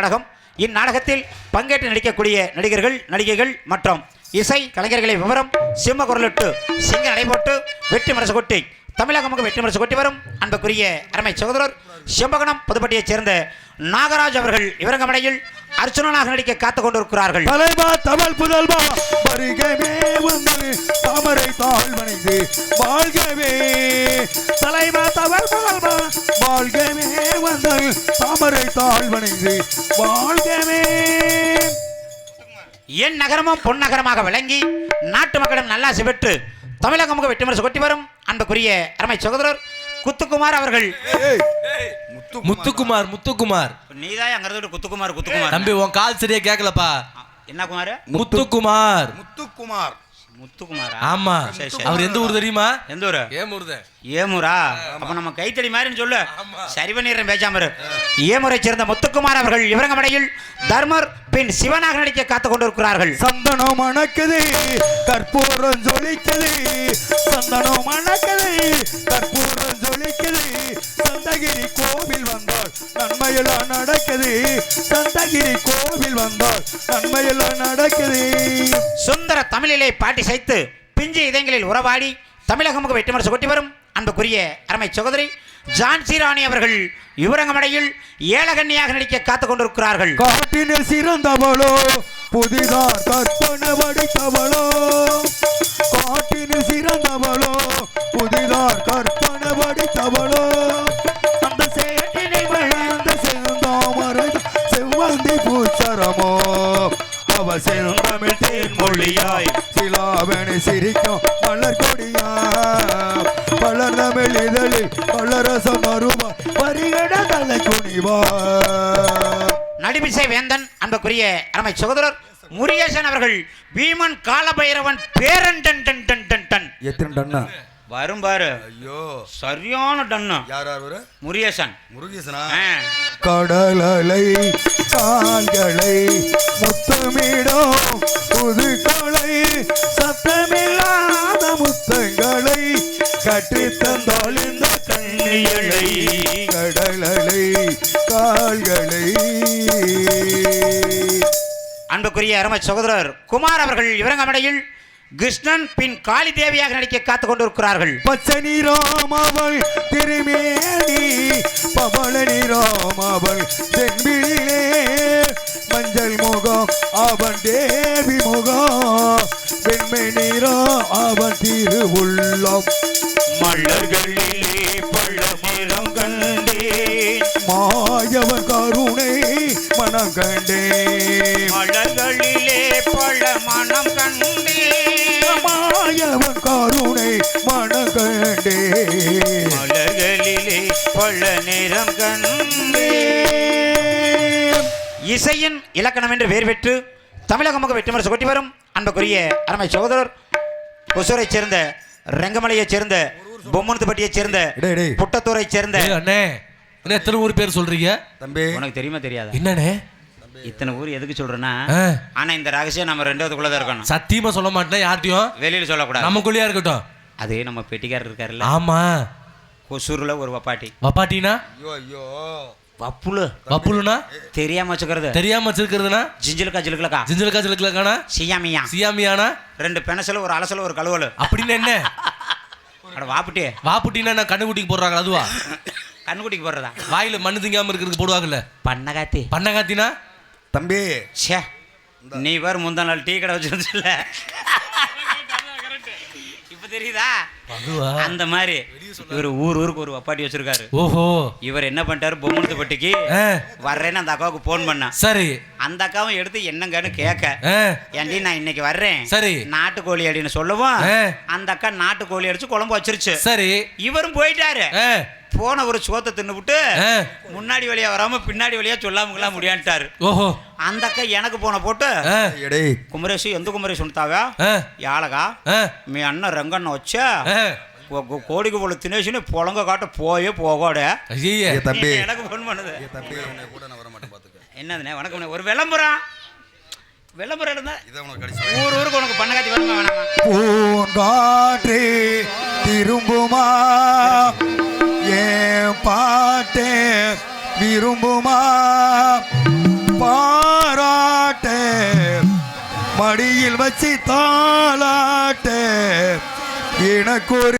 நாடகம். இந்நாடகத்தில் பங்கேற்று நடிக்கக்கூடிய நடிகர்கள் நடிகைகள் மற்றும் இசை கலைஞர்களை விவரம் சிம்ம குரலிட்டு சிங்க நடைபோட்டு வெற்றி மரசு கொட்டி தமிழகமுக வெற்றி மரசு கொட்டி வரும் அன்புக்குரிய அருமை சகோதரர் செம்பகனம் புதுப்பட்டியைச் சேர்ந்த நாகராஜ் அவர்கள் இவரங்கமடையில் அர்ச்சுனனாக நடிக்க காத்துக் கொண்டிருக்கிறார்கள். தமிழ் புதல்வா! வருகவே வந்து தாமரை தாழ் வணைந்து வாழ்கவே தலைவா தமிழ் புதல்வா வாழ்கவே வந்து தாமரை தாழ் வணைந்து வாழ்கவே. என் நகரமும் பொன்னகரமாக விளங்கி நாட்டு மக்களிடம் நல்லாசி பெற்று தமிழகமுக வெற்றி மரசு கொட்டி வரும் அன்புக்குரிய அருமை சகோதரர் குத்துக்குமார் அவர்கள். முத்துக்குமார் முத்துக்குமார். நீதான் அங்க இருந்து குத்துக்குமார் குத்துக்குமார். தம்பி உன் கால் சரியா கேட்கலப்பா. என்ன குமார்? முத்துக்குமார். முத்துக்குமார். முத்துக்குமாரா? ஆமா. சரி, சரி. அவர் எந்த ஊர் தெரியுமா? எந்த ஊரு? ஏமுருதன் ஏமுரா? அப்ப நம்ம கைத்தடி மாதிரின்னு சொல்லு. சரி பண்ணிடுறேன் பேசாம இரு. ஏமுரை சேர்ந்த முத்துக்குமார் அவர்கள் இவரங்கமடையில் தர்மர் பின் சிவனாக நடிக்க காத்துக் கொண்டிருக்கிறார்கள். சந்தனம் மணக்குது கற்பூரம் ஜொலிக்குது நன்மையெல்லாம் நடக்குது. சந்தகிரி கோவில் வந்தால் நன்மையெல்லாம் நடக்குது. சுந்தர தமிழிலே பாட்டி சைத்து பிஞ்சு இதயங்களில் உறவாடி தமிழகமுக வெற்றிமரசு கொட்டி வரும். அன்புக்குரிய அருமை சகோதரி ஜான்சி ராணி அவர்கள் யுவரங்கமடையில் ஏலகன்னியாக நடிக்க காத்துக் கொண்டிருக்கிறார்கள். காட்டினில் சிறந்தவளோ புதிதார் கற்பனை வடித்தவளோ. காட்டினில் சிறந்தவளோ புதிதார் கற்பனை வடித்தவளோ. பூச்சரமோ அவ செந்தமிழ் தேன்மொழியாய் சிலாவணி சிரிக்கும் மலர் கொடியா. பலர் தமிழ் இதழில் பலரசம் அருவா. பரிகட தலை குனிவா. நடிமிசை வேந்தன் அன்புக்குரிய அருமை சகோதரர் முருகேசன் அவர்கள் வீமன் காலபைரவன் பேரன் ton ton ton ton ton. எத்தனை டன்னா வரும் பாரு. ஐயோ. சரியான டன்னு யார் யார் முருகேசன். முருகேசனா. கடலலை கால்களை முத்தமிடும் புதுக்களை. சத்தமில்லாத முத்தங்களை இந்த கண்ணியலை கடலலை கால்களை. அன்புக்குரிய அருமை சகோதரர் குமார் அவர்கள் இவரங்கமடையில் கிருஷ்ணன் பின் காளி தேவியாக நடிக்க காத்துக் கொண்டிருக்கிறார்கள். பச்சை நீராம் அவள் திருமேனி பவள நீராம் அவள் மலர்களிலே பள்ளமிரம் கண்டேன் மாயவன் கருணை மனம் கண்டே. மலர்களிலே பள்ள மனம் கண்டேன் மாயவன் கருணை மனம் கண்டே. மலர்களிலே பள்ள நிறம் கண்டேன் இசையின் இலக்கணம் என்று பெயர் பெற்று தமிழகமாக வெற்றிமரசு கொட்டி வரும் அன்புக்குரிய அருமை சகோதரர் ஒசூரைச் சேர்ந்த ரெங்கமலையைச் சேர்ந்த பொம்மனத்துப்பட்டியைச் சேர்ந்த. புட்டத்தூரைச் சேர்ந்த அண்ணே என்ன எத்தனை ஊர் பேர் சொல்றீங்க? தம்பி. உனக்கு தெரியுமா தெரியாதா? என்னண்ணே? இத்தனை ஊர் எதுக்கு சொல்றேன்னா ஆனா இந்த ரகசியம் நம்ம ரெண்டாவதுக்குள்ள தான் இருக்கணும். சத்தியமா சொல்ல மாட்டேன் யார்ட்டையும் வெளியில சொல்லக்கூடாது. நமக்குள்ளேயா இருக்கட்டும். அதே நம்ம பெட்டிக்காரர் இருக்காருல்ல. ஆமா. ஒசூர்ல ஒரு வப்பாட்டி. வப்பாட்டினா? ஐயோ ஐயோ. வப்புலு. வப்புலுனா? தெரியாம வச்சுக்கிறது. தெரியாம வச்சிருக்கிறதுனா? ஜிஞ்சிலுக்கா ஜிலுக்கலக்கா ஜிஞ்சல் காய்ச்சலுக்கு காணா சியாமியா. சியாமியானா ரெண்டு பெனசில் ஒரு அலசல் ஒரு கழுவல். அப்படின்னு என்ன? அட வாப்புட்டி வாப்புட்டினா நான் கண்ணுக்குட்டிக்கு போடுறாங்க அதுவா? கண்ணுக்குட்டிக்கு போடுறதா? வாயில மண்ணு திங்காம இருக்கிறதுக்கு போடுவாங்கல்ல? பண்ணகாத்தி பண்ண காத்தினா? தம்பி. ச்சே. நீ வேறு முந்தா நாள் டீ கடை வச்சிருந்துல தெரியுதா? அந்த மாதிரி. இவர் ஊர் ஊருக்கு ஒரு வப்பாட்டி வச்சிருக்காரு. ஓஹோ. இவர் என்ன பண்ணிட்டாரு? பொம்மனத்துப்பட்டிக்கு வர்றேன்னு அந்த அக்காவுக்கு ஃபோன் பண்ணான் சரி. அந்த அக்காவும் எடுத்து என்னங்கன்னு கேட்க. ஆ, ஏண்டி நான் இன்னைக்கு வர்றேன். சரி. நாட்டுக்கோழி அடின்னு சொல்லவும். அந்த அக்கா நாட்டுக்கோழி அடிச்சு குழம்பு வச்சிருச்சு. சரி. இவரும் போயிட்டாரு. போன ஒரு சோத்தை தின்னுபிட்டு ஆ, முன்னாடி வழியா வராம பின்னாடி வழியா சொல்லாமலாம் முடியான்ட்டாரு ஓஹோ அந்த அக்கா எனக்கு போன போட்டு ஆ, எடே குமரேஷ் எந்த குமரேஷ் ఉంటావా ஆ, యాలగా ஆ, మీ అన్న రంగన్న వచ్చా ஆ. ఒక కోడికి వాళ్ళు తినేసి పొలంగా కాట పోయే పోగాడే ஐயே ஏ தம்பி எனக்கு ஃபோன் பண்ணுது ஏ தம்பி உன்னை கூட நான் வர மாட்டேன் பாத்துக்க என்னதுண்ணே வணக்கம் ஒரு விளம்பரம் விளம்பரம் இருந்தா இதை உனக்கு கடிச்சு ஊர் ஊருக்கு உனக்கு பண்ண காட்சி வேணுமா வேணாமா பூங்காற்றே திரும்புமா விரும்புமா பாராட்டே. மடியில் வச்சு தாளாட்டே. எனக்கு